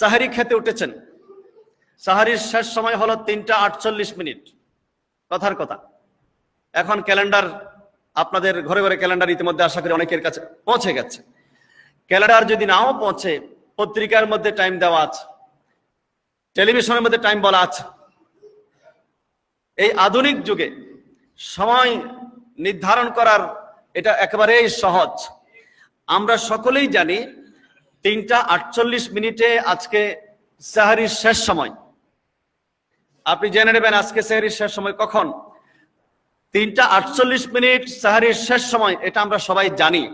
সাহারি খেতে উঠেছেন। সাহারির শেষ সময় হলো তিনটা আটচল্লিশ মিনিট। কথার কথা। এখন ক্যালেন্ডার আপনাদের ঘরে ঘরে ক্যালেন্ডার ইতিমধ্যে আশা করি অনেকের কাছে পৌঁছে গেছে। ক্যালেন্ডার যদি নাও পৌঁছে, পত্রিকার মধ্যে টাইম দেওয়া আছে, টেলিভিশনের মধ্যে টাইম বলা আছে। এই আধুনিক যুগে সময় নির্ধারণ করার এটা একেবারেই সহজ। আমরা সকলেই জানি তিনটা আটচল্লিশ মিনিটে আজকে সাহারির শেষ সময়। আপনি জেনে নেবেন আজকে সাহারির শেষ সময় কখন? তিনটা আটচল্লিশ মিনিট সাহারির শেষ সময়, এটা আমরা সবাই জানি।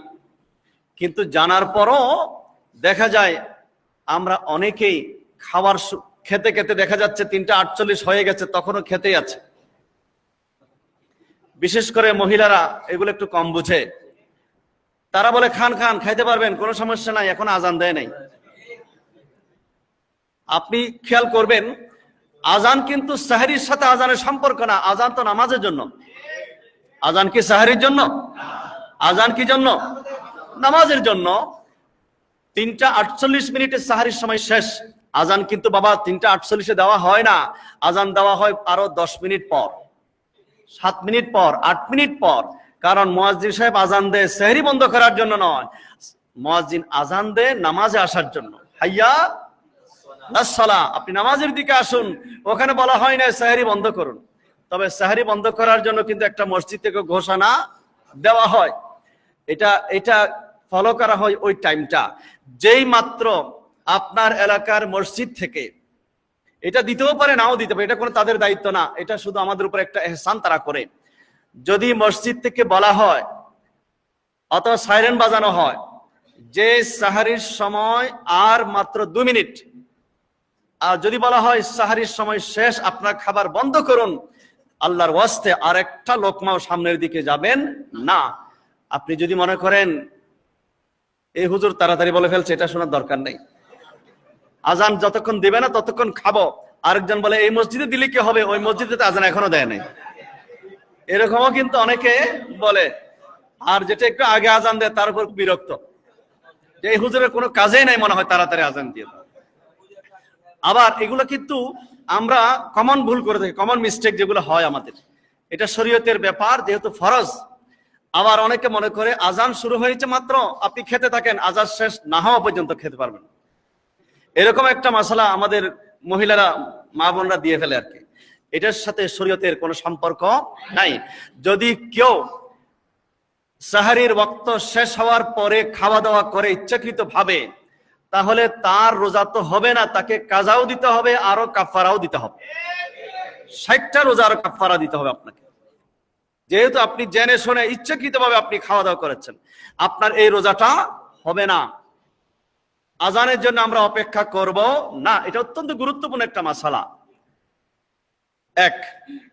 কিন্তু জানার পরও দেখা যায়, আমরা অনেকেই খাবার খেতে খেতে দেখা যাচ্ছে তিনটা আটচল্লিশ হয়ে গেছে, তখনও খেতেই আছে। বিশেষ করে মহিলারা এগুলো একটু কম বুঝে। তারা বলে, খান খান, খাইতে পারবেন, কোনো সমস্যা নাই, এখন আজান দেয় নাই। আপনি খেয়াল করবেন, আজান কিন্তু সাহারির সাথে আজানের সম্পর্ক না, আজান তো নামাজের জন্য। আজান কি সাহারির জন্য? আজান কি জন্য? নামাজের জন্য। তিনটা আটচল্লিশ মিনিটে সাহারির সময় শেষ। আজান কিন্তু বাবা, তিনটা আটচল্লিশে দেওয়া হয় না। আজান দেওয়া হয় আরও দশ মিনিট পর, সাত মিনিট পর, আট মিনিট পর। কারণ মোয়াজ্জিন সাহেব আজান দেয় সেহরি বন্ধ করার জন্য নয়। মোয়াজ্জিন আজান দেয় নামাজে আসার জন্য। হাইয়া? আপনি নামাজের দিকে আসুন। ওখানে বলা হয় না সেহরি বন্ধ করুন। তবে সেহরি বন্ধ করার জন্য কিন্তু একটা মসজিদ থেকে ঘোষণা দেওয়া হয়। এটা এটা ফলো করা হয় ওই টাইমটা যেই মাত্র আপনার এলাকার মসজিদ থেকে। এটা দিতেও পারে, নাও দিতে পারে। এটা কোনো তাদের দায়িত্ব না। এটা শুধু আমাদের উপর একটা এহসান তারা করে। যদি মসজিদ থেকে বলা হয়, অথবা সাইরেন বাজানো হয়, যে সাহারির সময় আর মাত্র দু মিনিট। আর যদি বলা হয় সাহারির সময় শেষ, আপনার খাবার বন্ধ করুন, আল্লাহর ওয়াস্তে আর একটা লোকমাও সামনের দিকে যাবেন না। আপনি যদি মনে করেন এই হুজুর তাড়াতাড়ি বলে ফেলছে, এটা শোনার দরকার নেই। আজান যতক্ষণ দিবে না, ততক্ষণ খাব। আরেকজন বলে, এই মসজিদে দিলে কি হবে? ওই মসজিদে তো আজান এখনও দেয় নাই। এরকমও কিন্তু অনেকে বলে, আর যেটা একটু আগে আজান দেয়, তার উপর বিরক্ত। যে এই হুজুরের কোনো কাজেই নাই মনে হয় তাড়াতাড়ি আজান দিয়ে আবার এগুলো কিন্তু আমরা কমন ভুল করে থাকি কমন মিস্টেক যেগুলো হয় আমাদের। এটা শরীয়তের ব্যাপার, যেহেতু ফরজ। আবার অনেকে মনে করে, আজান শুরু হয়েছে মাত্র, আপনি খেতে থাকেন, আজান শেষ না হওয়া পর্যন্ত খেতে পারবেন এরকম একটা মশলা আমাদের মহিলারা, মা বোনরা দিয়ে ফেলে আর কি। এটার সাথে শরীয়তের কোনো সম্পর্ক নাই। যদি কেউ সাহারির বক্ত শেষ হওয়ার পরে খাওয়া দাওয়া করে ইচ্ছাকৃত ভাবে তাহলে তার রোজা তো হবে না, তাকে কাজাও দিতে হবে আরও কাফারাও দিতে হবে। ষাটটা রোজা আরও কাফারা দিতে হবে আপনাকে। যেহেতু আপনি জেনে শুনে ইচ্ছাকৃত ভাবে আপনি খাওয়া দাওয়া করেছেন, আপনার এই রোজাটা হবে না। আজানের জন্য আমরা অপেক্ষা করব না, এটা অত্যন্ত গুরুত্বপূর্ণ একটা মাসালা। এক।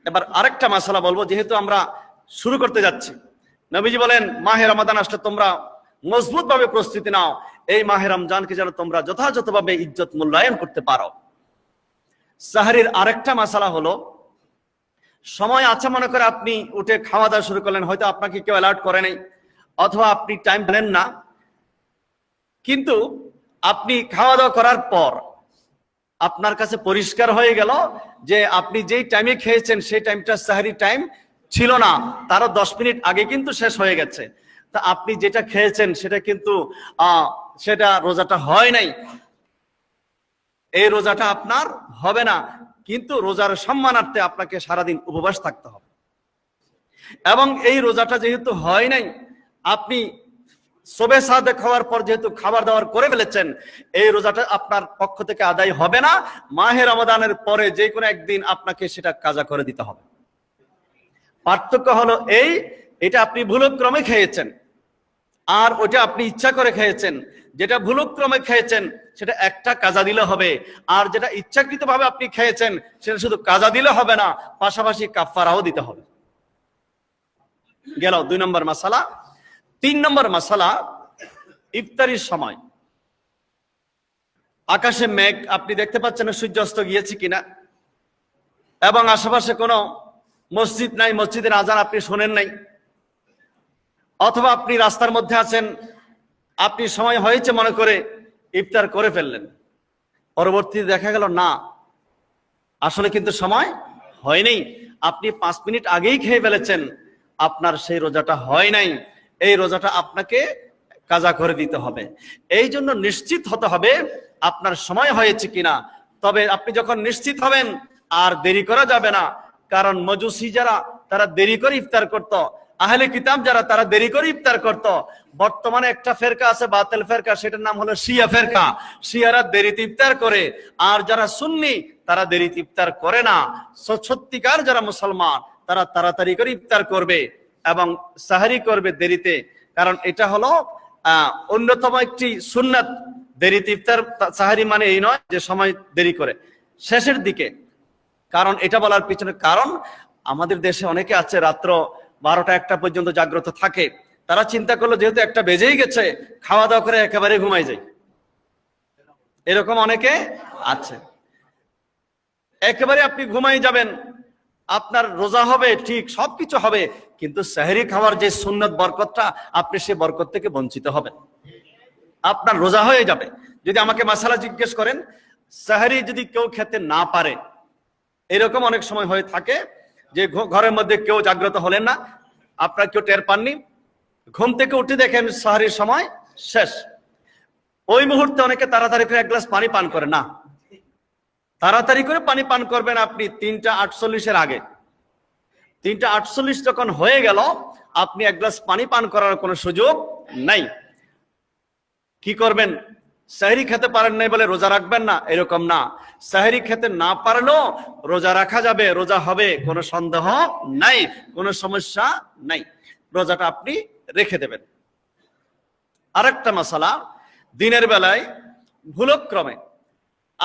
এবার আরেকটা মাসালা বলব, যেহেতু আমরা শুরু করতে যাচ্ছি। নবীজি বলেন, মাহে রমাদান আসলে তোমরা মজবুত ভাবে প্রস্তুতি নাও। এই মাহে রমজানকে যেন তোমরা যথাযথভাবে ইজ্জত মূল্যায়ন করতে পারো। সাহারির আরেকটা মাসালা হলো, সময় আছে মনে করে আপনি উঠে খাওয়া দাওয়া শুরু করলেন, হয়তো আপনাকে কেউ অ্যালার্ট করে নাই, অথবা আপনি টাইম পেলেন না। কিন্তু আপনি খাওয়া দাওয়া করার পর আপনার কাছে পরিষ্কার হয়ে গেল যে আপনি যেই টাইমে খেয়েছেন, সেই টাইমটা সাহারি টাইম ছিল না। তারও দশ মিনিট আগে কিন্তু শেষ হয়ে গেছে। তা আপনি যেটা খেয়েছেন, সেটা কিন্তু সেটা রোজাটা হয় নাই। এই রোজাটা আপনার হবে না। কিন্তু রোজার সম্মানার্থে আপনাকে সারাদিন উপবাস থাকতে হবে। এবং এই রোজাটা যেহেতু হয় নাই, আপনি সবে সাদে খাওয়ার পর যেহেতু খাবার দাবার করে ফেলেছেন, এই রোজাটা আপনার পক্ষ থেকে আদায় হবে না। মাহের পরে যে কোনো একদিন আপনাকে সেটা কাজা করে দিতে হবে। পার্থক্য হলো এই, এটা আপনি ভুলক্রমে খেয়েছেন, আর ওটা আপনি ইচ্ছা করে খেয়েছেন, যেটা ভুলক্রমে খেয়েছেন, সেটা একটা কাজা দিলে হবে, আর যেটা ইচ্ছাকৃত ভাবে আপনি খেয়েছেন, সেটা শুধু কাজা দিলে হবে না, পাশাপাশি কাফারাও দিতে হবে। গেল দুই নম্বর মাসালা। তিন নম্বর মশালা, ইফতারির সময়। আকাশে মেঘ, আপনি দেখতে পাচ্ছেন সূর্যাস্ত গিয়েছে কিনা। এবং আশেপাশে কোনো মসজিদ নাই, মসজিদের আজান আপনি শোনেন নাই। অথবা আপনি রাস্তার মধ্যে আছেন, আপনি সময় হয়েছে মনে করে ইফতার করে ফেললেন। পরবর্তীতে দেখা গেল, না, আসলে কিন্তু সময় হয়নি। আপনি পাঁচ মিনিট আগেই খেয়ে ফেলেছেন, আপনার সেই রোজাটা হয় নাই। এই রোজাটা আপনাকে কাজা করে দিতে হবে। এই জন্য নিশ্চিত হতে হবে আপনার সময় হয়েছে কিনা। তবে আপনি যখন নিশ্চিত হবেন, আর দেরি করা যাবে না। কারণ মজুসি যারা, তারা দেরি করে ইফতার করত। আহলে কিতাব যারা, তারা দেরি করে ইফতার করত। বর্তমানে একটা ফেরকা আছে, বাতেল ফেরকা, সেটার নাম হলো শিয়া ফেরকা। শিয়ারা দেরিতে ইফতার করে, আর যারা সুন্নি, তারা দেরিতে ইফতার করে না। সত্যিকার যারা মুসলমান, তারা তাড়াতাড়ি করে ইফতার করবে। এবং সাহারি করবে দেরিতে, কারণ এটা হলো অন্যতম একটি সুন্নাত। দেরিতে ইফতার সাহারি মানে এই নয় যে সময় দেরি করে। শেষের দিকে, কারণ এটা বলার পিছনে কারণ, আমাদের দেশে অনেকে আছে, রাত্র বারোটা একটা পর্যন্ত জাগ্রত থাকে। তারা চিন্তা করল, যেহেতু একটা বেজেই গেছে খাওয়া দাওয়া করে একেবারে ঘুমাই যায়। এরকম অনেকে আছে। একেবারে আপনি ঘুমাই যাবেন। আপনার রোজা হবে, ঠিক সবকিছু হবে, কিন্তু সেহরি খাওয়ার যে সুন্নত বরকতটা, আপনি সে বরকত থেকে বঞ্চিত হবেন। আপনার রোজা হয়ে যাবে। যদি আমাকে মাসালা জিজ্ঞেস করেন, সাহারি যদি কেউ খেতে না পারে, এরকম অনেক সময় হয়ে থাকে যে ঘরের মধ্যে কেউ জাগ্রত হলেন না, আপনার কেউ টের পাননি, ঘুম থেকে উঠে দেখেন সাহারির সময় শেষ। ওই মুহূর্তে অনেকে তাড়াতাড়ি করে এক গ্লাস পানি পান করে, না। তাড়াতাড়ি করে পানি পান করবেন আপনি তিনটা আটচল্লিশের আগে। তিনটা আটচল্লিশ যখন হয়ে গেল, আপনি এক গ্লাস পানি পান করার কোনো সুযোগ নাই। কি করবেন? সাহরি খেতে পারেন নাই বলে রোজা রাখবেন না? এরকম না। সাহরি খেতে না পারলেও রোজা রাখা যাবে, রোজা হবে, কোনো সন্দেহ নাই, কোনো সমস্যা নাই। রোজাটা আপনি রেখে দেবেন। আরেকটা মশালা, দিনের বেলায় ভুলক্রমে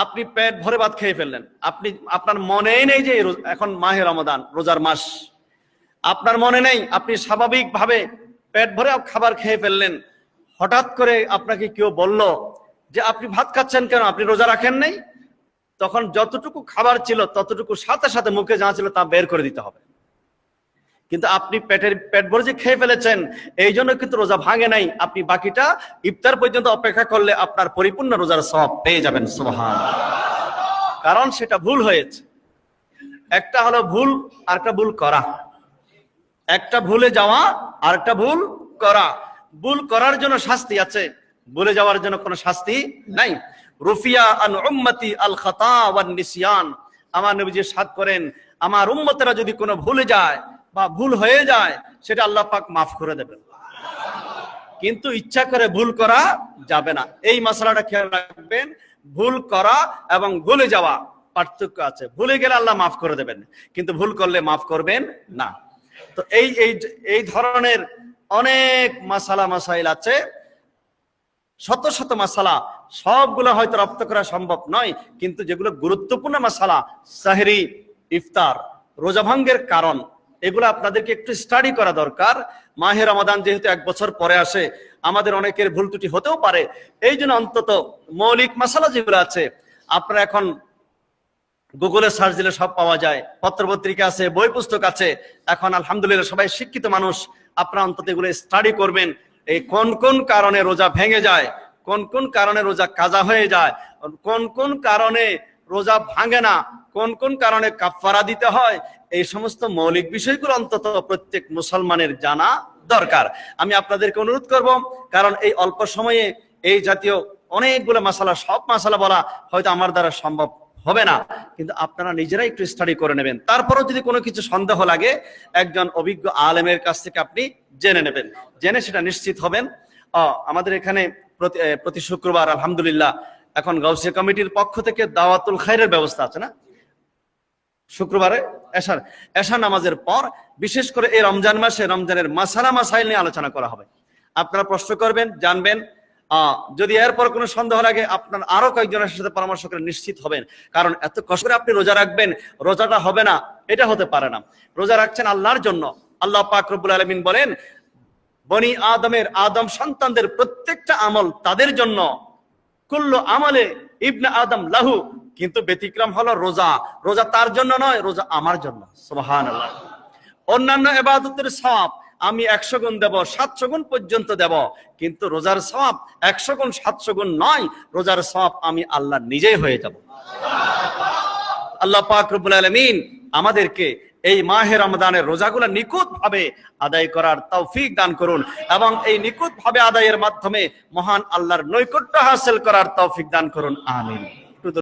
আপনি পেট ভরে ভাত খেয়ে ফেললেন। আপনি, আপনার মনেই নেই যে এখন মাহে রমাদান, রোজার মাস। আপনার মনে নেই, আপনি স্বাভাবিকভাবে পেট ভরে খাবার খেয়ে ফেললেন। হঠাৎ করে আপনাকে কেউ বলল যে, আপনি ভাত খাচ্ছেন কেন? আপনি রোজা রাখেন নাই? তখন যতটুকু খাবার ছিল, ততটুকু সাথে সাথে মুখে যা ছিল তা বের করে দিতে হবে। কিন্তু আপনি পেটের পেট ভরে যে খেয়ে ফেলেছেন, এই জন্য কিন্তু রোজা ভাঙে নাই। আপনি বাকিটা ইফতার পর্যন্ত অপেক্ষা করলে আপনার পরিপূর্ণ রোজার সব পেয়ে যাবেন সুবহান কারণ সেটা ভুল হয়েছে। একটা হলো ভুল আর একটা ভুল করা। একটা ভুলে যাওয়া আর একটা ভুল করা। ভুল করার জন্য শাস্তি আছে, ভুলে যাওয়ার জন্য কোনো শাস্তি নাই। রুফিয়া আন উম্মতি আল খাতা ওয়ান নিসিয়ান। আমার নবীজি সাদ করেন, আমার উম্মতেরা যদি কোনো ভুলে যায় বা ভুল হয়ে যায়, সেটা আল্লাহ পাক মাফ করে দেবেন। কিন্তু ইচ্ছা করে ভুল করা যাবে না। এই মশলাটা খেয়াল রাখবেন, ভুল করা এবং ভুলে যাওয়া পার্থক্য আছে। ভুলে গেলে আল্লাহ মাফ করে দেবেন, কিন্তু ভুল করলে মাফ করবেন না। তো এই এই এই ধরনের অনেক মাসালা, মাসাইল আছে। শত শত মাসালা, সবগুলো হয়তো রপ্ত করা সম্ভব নয়, কিন্তু যেগুলো গুরুত্বপূর্ণ মাসালা, সাহেরি, ইফতার রোজা ভঙ্গের কারণ এগুলো আপনাদেরকে একটু স্টাডি করা দরকার। মাহে রমাদান যেহেতু এক বছর পরে আসে, আমাদের অনেকের ভুল ত্রুটি হতেও পারে। এই জন্য অন্তত মৌলিক মাসালা যেগুলো আছে, আপনারা এখন গুগলে সার্চ দিলে সব পাওয়া যায়। পত্রপত্রিকা আছে, বই পুস্তক আছে। এখন আলহামদুলিল্লাহ সবাই শিক্ষিত মানুষ, আপনারা অন্তত এগুলো স্টাডি করবেন। এই কোন কোন কারণে রোজা ভেঙে যায়, কোন কোন কারণে রোজা কাজা হয়ে যায়, কোন কোন কারণে রোজা ভাঙে না কোন কোন কারণে কাফারা দিতে হয়? এই সমস্ত মৌলিক বিষয়গুলো অন্তত প্রত্যেক মুসলমানের জানা দরকার। আমি আপনাদেরকে অনুরোধ করব, কারণ এই অল্প সময়ে এই জাতীয় অনেকগুলো মশালা, সব মশালা বলা হয়তো আমার দ্বারা সম্ভব হবে না। কিন্তু আপনারা নিজেরাই একটু স্টাডি করে নেবেন। তারপরেও যদি কোনো কিছু সন্দেহ লাগে, একজন অভিজ্ঞ আলেমের কাছ থেকে আপনি জেনে নেবেন। জেনে সেটা নিশ্চিত হবেন। আমাদের এখানে প্রতি প্রতি শুক্রবার, আলহামদুলিল্লাহ, এখন গাউসিয়া কমিটির পক্ষ থেকে দাওয়াতুল খাইরের ব্যবস্থা আছে না? শুক্রবারে এশার এশা নামাজের পর বিশেষ করে এই রমজান মাসে রমজানের মাসালা মাসাইল নিয়ে আলোচনা করা হবে। আপনারা প্রশ্ন করবেন, জানবেন যদি এরপর কোনো সন্দেহ লাগে, আপনার আরও কয়েকজনের সাথে পরামর্শ করে নিশ্চিত হবেন। কারণ এত কষ্ট করে আপনি রোজা রাখবেন, রোজাটা হবে না, এটা হতে পারে না। রোজা রাখছেন আল্লাহর জন্য। আল্লাহ পাক রব্বুল আলমিন বলেন, বনি আদমের আদম সন্তানদের প্রত্যেকটা আমল তাদের জন্য। কুল্ল আমলে ইবনে আদম লাহু কিন্তু ব্যতিক্রম হলো রোজা। রোজা তার জন্য নয়, রোজা আমার জন্য। সুবহানাল্লাহ। অন্যান্য এবাদতের সব আমি একশো গুণ দেব, সাতশো গুণ পর্যন্ত দেব, কিন্তু রোজার সব একশো গুণ, সাতশো গুণ নয়, রোজার সব আমি আল্লাহ নিজেই হয়ে যাব। আল্লাহ পাক রব্বুল আলামিন আমাদেরকে এই মাহে রমদানের রোজাগুলো নিখুঁত ভাবে আদায় করার তৌফিক দান করুন এবং এই নিখুঁত ভাবে আদায়ের মাধ্যমে মহান আল্লাহর নৈকট্য হাসিল করার তৌফিক দান করুন। আমিন।